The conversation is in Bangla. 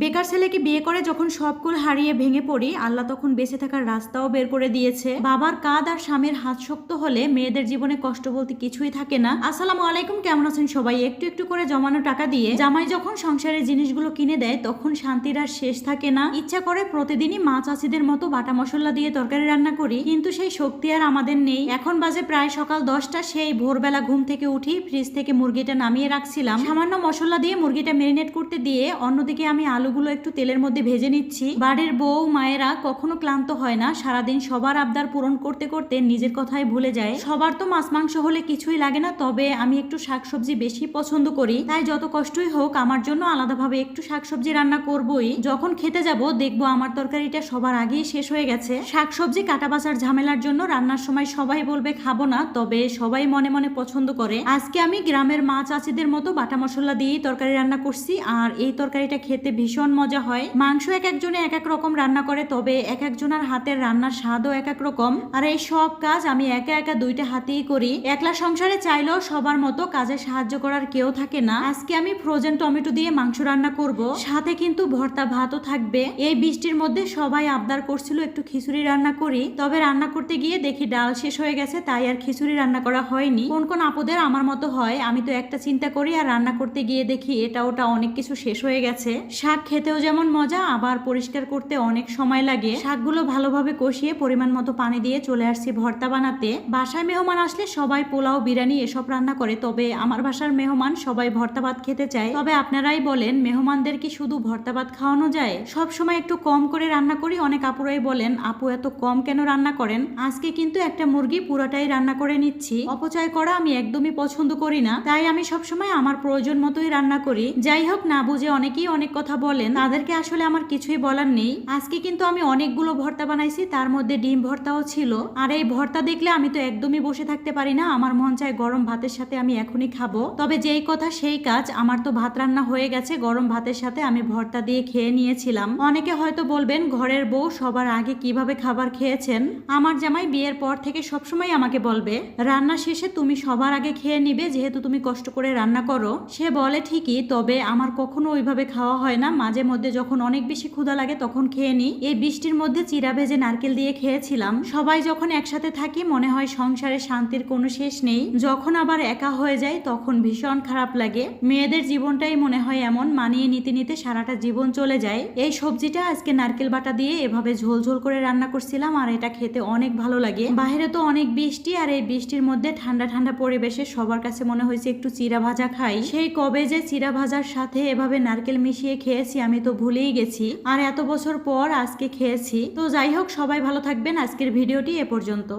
বেকার ছেলেকে বিয়ে করে যখন সবকুল হারিয়ে ভেঙে পড়ি, আল্লাহ তখন বেঁচে থাকার রাস্তাও বের করে দিয়েছে। বাবার কাঁধ আর স্বামীর হাত শক্ত হলে মেয়েদের জীবনে কষ্ট বলতে কিছুই থাকে না। আসসালামু আলাইকুম, কেমন আছেন সবাই? একটু একটু করে জমানো টাকা দিয়ে জামাই যখন সংসারের জিনিসগুলো কিনে দেয়, তখন শান্তির আর শেষ থাকে না। ইচ্ছা করে প্রতিদিনই মা চাষিদের মতো বাটা মশলা দিয়ে তরকারি রান্না করি, কিন্তু সেই শক্তি আর আমাদের নেই। এখন বাজে প্রায় সকাল দশটা, সেই ভোরবেলা ঘুম থেকে উঠি, ফ্রিজ থেকে মুরগিটা নামিয়ে রাখছিলাম। সামান্য মশলা দিয়ে মুরগিটা মেরিনেট করতে দিয়ে অন্যদিকে আমি আলুগুলো একটু তেলের মধ্যে ভেজে নিচ্ছি। বাড়ির বউ, মায়েরা কখনো ক্লান্ত হয় না। সারাদিন সবার আবদার পূরণ করতে করতে নিজের কথাই ভুলে যায়। সবার তো মাছ মাংস হলে কিছুই লাগে না, তবে আমি একটু শাকসবজি বেশি পছন্দ করি। তাই যত কষ্টই হোক, আমার জন্য আলাদাভাবে একটু শাকসবজি রান্না করবই। যখন খেতে যাব, দেখব আমার তরকারিটা সবার আগেই শেষ হয়ে গেছে। শাকসবজি কাটা বাছার ঝামেলার জন্য রান্নার সময় সবাই বলবে, খাব না। তবে সবাই মনে মনে পছন্দ করে। আজকে আমি গ্রামের মা চাচিদের মতো বাটা মশলা দিয়েই তরকারি রান্না করছি, আর এই তরকারিটা খেতে ভীষণ মজা হয়। মাংস এক একজনে এক এক রকম রান্না করে, তবে এক একজনের হাতের রান্নার স্বাদও এক এক রকম। আর এই সব কাজ আমি একা একা দুইটা হাতেই করি। একলা সংসারে চাইলেও সবার মতো কাজে সাহায্য করার কেউ থাকে না। আজকে আমি ফ্রোজেন টমেটো দিয়ে মাংস রান্না করব। সাথে কিন্তু ভর্তা ভাতও থাকবে। এই বৃষ্টির মধ্যে সবাই আবদার করছিল একটু খিচুড়ি রান্না করি। তবে রান্না করতে গিয়ে দেখি ডাল শেষ হয়ে গেছে, তাই আর খিচুড়ি রান্না করা হয়নি। কোন কোন আপদের আমার মতো হয়, আমি তো একটা চিন্তা করি আর রান্না করতে গিয়ে দেখি এটা ওটা অনেক কিছু শেষ হয়ে গেছে। শাক খেতেও যেমন মজা, আবার পরিষ্কার করতে অনেক সময় লাগে। শাকগুলো ভালোভাবে কষিয়ে পরিমাণ মতো পানি দিয়ে চলে আসছি ভর্তা বানাতে। বাসায় মেহমান আসলে সবাই পোলাও, বিরিয়ানি এসব রান্না করে। তবে আমার বাসার মেহমান সবাই ভর্তা ভাত খেতে চায়। তবে আপনারাই বলেন, মেহমানদের কি শুধু ভর্তা ভাত খাওয়ানো যায়? সব সময় একটু কম করে রান্না করি, অনেক আপুরাই বলেন, আপু এত কম কেন রান্না করেন? আজকে কিন্তু একটা মুরগি পুরোটাই রান্না করে নিচ্ছি। অপচয় করা আমি একদমই পছন্দ করি না। তাই আমি সবসময় আমার প্রয়োজন মতোই রান্না করি। যাই হোক, না বুঝে অনেকেই অনেক কথা বলেন, তাদেরকে আসলে আমার কিছুই বলার নেই। আজকে কিন্তু আমি অনেকগুলো ভর্তা বানাইছি, তার মধ্যে ডিম ভর্তাও ছিল। আর এই ভর্তা দেখলে আমি তো একদমই বসে থাকতে পারি না, আমার মন চায় গরম ভাতের সাথে আমি এখনই খাব। তবে যেই কথা সেই কাজ, আমার তো ভাত রান্না হয়ে গেছে, গরম ভাতের সাথে আমি ভর্তা দিয়ে খেয়ে নিয়েছিলাম। অনেকে হয়তো বলবেন, ঘরের বউ সবার আগে কীভাবে খাবার খেয়েছেন? আমার জামাই বিয়ের পর থেকে সবসময় আমাকে বলবে, রান্না শেষে তুমি সবার আগে খেয়ে নিবে, যেহেতু তুমি কষ্ট করে রান্না করো। সে বলে ঠিকই, তবে আমার কখনো ওইভাবে খাওয়া হয় না। মাঝে মধ্যে যখন অনেক বেশি ক্ষুধা লাগে তখন খেয়ে নিই। এই বৃষ্টির মধ্যে চিরা ভেজে নারকেল দিয়ে খেয়েছিলাম। সবাই যখন একসাথে থাকি, মনে হয় সংসারে শান্তির কোনো শেষ নেই। যখন আবার একা হয়ে যায় তখন ভীষণ খারাপ লাগে। মেয়েদের জীবনটাই মনে হয় এমন, মানিয়ে নিতে নিতে সারাটা জীবন চলে যায়। এই সবজিটা আজকে নারকেল বাটা দিয়ে এভাবে ঝোল ঝোল করে রান্না করছিলাম আর এটা খেতে অনেক ভালো লাগে। বাইরে তো অনেক বৃষ্টি আর এই বৃষ্টির মধ্যে ঠান্ডা ঠান্ডা পরিবেশে সবার কাছে মনে হয়েছে একটু চিরা ভাজা খাই। সেই কবে যে চিরা ভাজার সাথে এভাবে নারকেল মিশিয়ে খেয়েছি, আমি তো ভুলেই গেছি। আর এত বছর পর আজকে খেয়েছি। তো যাই হোক, সবাই ভালো থাকবেন। আজকের ভিডিওটি এ পর্যন্ত।